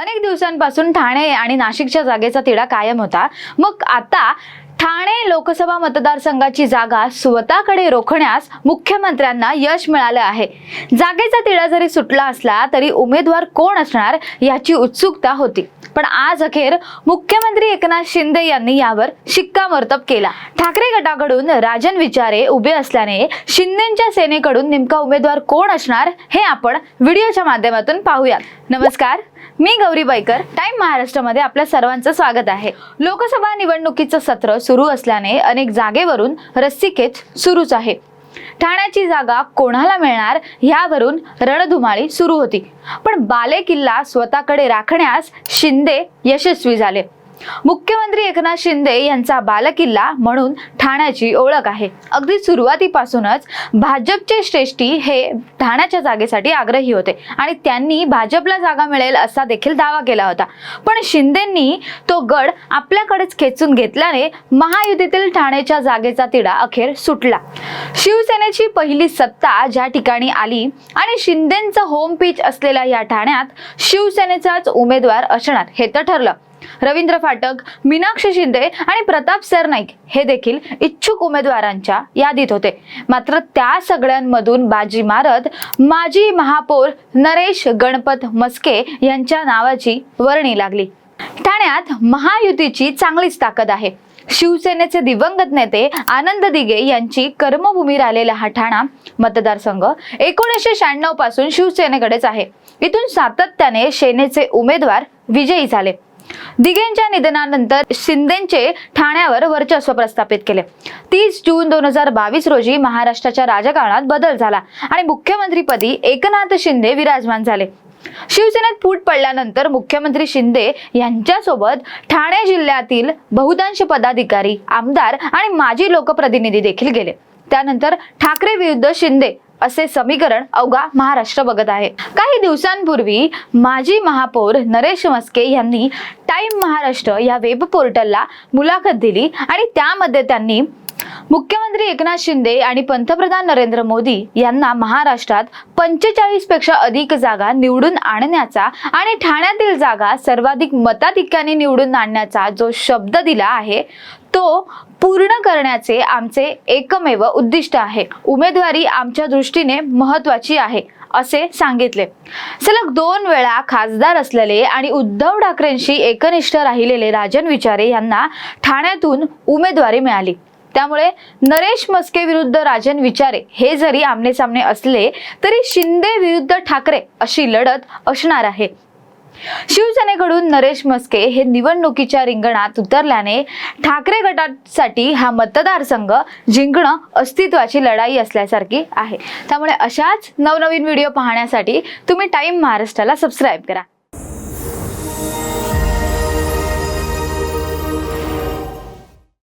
अनेक दिवसांपासून ठाणे आणि नाशिकच्या जागेचा तिढा कायम होता. मग आता ठाणे लोकसभा मतदारसंघाची जागा स्वतःकडे रोखण्यास मुख्यमंत्र्यांना यश मिळालं आहे. जागेचा तिढा जरी सुटला असला तरी उमेदवार कोण असणार याची उत्सुकता होती. पण आज अखेर मुख्यमंत्री एकनाथ शिंदे यांनी यावर शिक्कामोर्तब केला. ठाकरे गटाकडून राजन विचारे उभे असल्याने शिंदेच्या सेनेकडून नेमका उमेदवार कोण असणार हे आपण व्हिडिओच्या माध्यमातून पाहूयात. नमस्कार. मी गौरी बाईकर टाइम महाराष्ट्रामध्ये आपल्या सर्वांचं स्वागत आहे. लोकसभा निवडणुकीचं सत्र सुरू असल्याने अनेक जागेवरून रस्सीखेच सुरूच आहे. ठाण्याची जागा कोणाला मिळणार ह्यावरून रणधुमाळी सुरू होती. पण बाले किल्ला स्वतःकडे राखण्यास शिंदे यशस्वी झाले. मुख्यमंत्री एकनाथ शिंदे यांचा बालकिल्ला म्हणून ठाण्याची ओळख आहे. अगदी सुरुवातीपासूनच भाजपचे श्रेष्ठी हे ठाण्याच्या जागेसाठी आग्रही होते आणि त्यांनी भाजपला जागा मिळेल असा देखील दावा केला होता. पण शिंदेंनी तो गड आपल्याकडेच खेचून घेतल्याने महायुतीतील ठाण्याच्या जागेचा तिढा अखेर सुटला. शिवसेनेची पहिली सत्ता ज्या ठिकाणी आली आणि शिंदेंचं होम पिच असलेल्या या ठाण्यात शिवसेनेचाच उमेदवार असणार हे तर ठरलं. रवींद्र फाटक मीनाक्षी शिंदे आणि प्रताप सरनाईक हे देखील इच्छुक उमेदवारांच्या यादीत होते. मात्र त्या सगळ्यांमधून बाजी मारत माजी महापौर नरेश गणपत मस्के यांच्या नावाची वर्णी लागली. ठाण्यात महायुतीची चांगलीच ताकद आहे. शिवसेनेचे दिवंगत नेते आनंद दिगे यांची कर्मभूमी राहिलेला हा ठाणा मतदारसंघ एकोणीसशे शहाण्णवपासून शिवसेनेकडेच आहे. इथून सातत्याने सेनेचे उमेदवार विजयी झाले. दिघेंच्या निधनानंतर शिंदेचे ठाण्यावर वर्चस्व प्रस्थापित केले. तीस जून दोन हजार बावीस रोजी महाराष्ट्राच्या राजकारणात बदल झाला आणि मुख्यमंत्रीपदी एकनाथ शिंदे विराजमान झाले. शिवसेनेत फूट पडल्यानंतर मुख्यमंत्री शिंदे यांच्यासोबत ठाणे जिल्ह्यातील बहुतांश पदाधिकारी आमदार आणि माजी लोकप्रतिनिधी देखील गेले. त्यानंतर ठाकरे विरुद्ध शिंदे असे समीकरण अवघा महाराष्ट्र बघत आहे. काही दिवसांपूर्वी माजी महापौर नरेश मस्के यांनी टाइम महाराष्ट्र या वेब पोर्टलला मुलाखत दिली आणि त्यामध्ये त्यांनी मुख्यमंत्री एकनाथ शिंदे आणि पंतप्रधान नरेंद्र मोदी यांना महाराष्ट्रात पंचेचाळीसपेक्षा अधिक जागा निवडून आणण्याचा आणि ठाण्यातील जागा सर्वाधिक मताधिक्याने निवडून आणण्याचा जो शब्द दिला आहे तो पूर्ण करण्याचे आमचे एकमेव उद्दिष्ट आहे. उमेदवारी आमच्या दृष्टीने महत्वाची आहे असे सांगितले. सलग दोन वेळा खासदार असलेले आणि उद्धव ठाकरेंशी एकनिष्ठ राहिलेले राजन विचारे यांना ठाण्यातून उमेदवारी मिळाली. त्यामुळे नरेश मस्के विरुद्ध राजन विचारे हे जरी आमने सामने असले तरी शिंदे विरुद्ध ठाकरे अशी लढत असणार आहे. शिवसेनेकडून नरेश मस्के हे निवडणुकीच्या रिंगणात उतरल्याने ठाकरे गटासाठी हा मतदारसंघ जिंकणं अस्तित्वाची लढाई असल्यासारखी आहे. त्यामुळे अशाच नवनवीन व्हिडिओ पाहण्यासाठी तुम्ही टाइम महाराष्ट्राला सबस्क्राईब करा.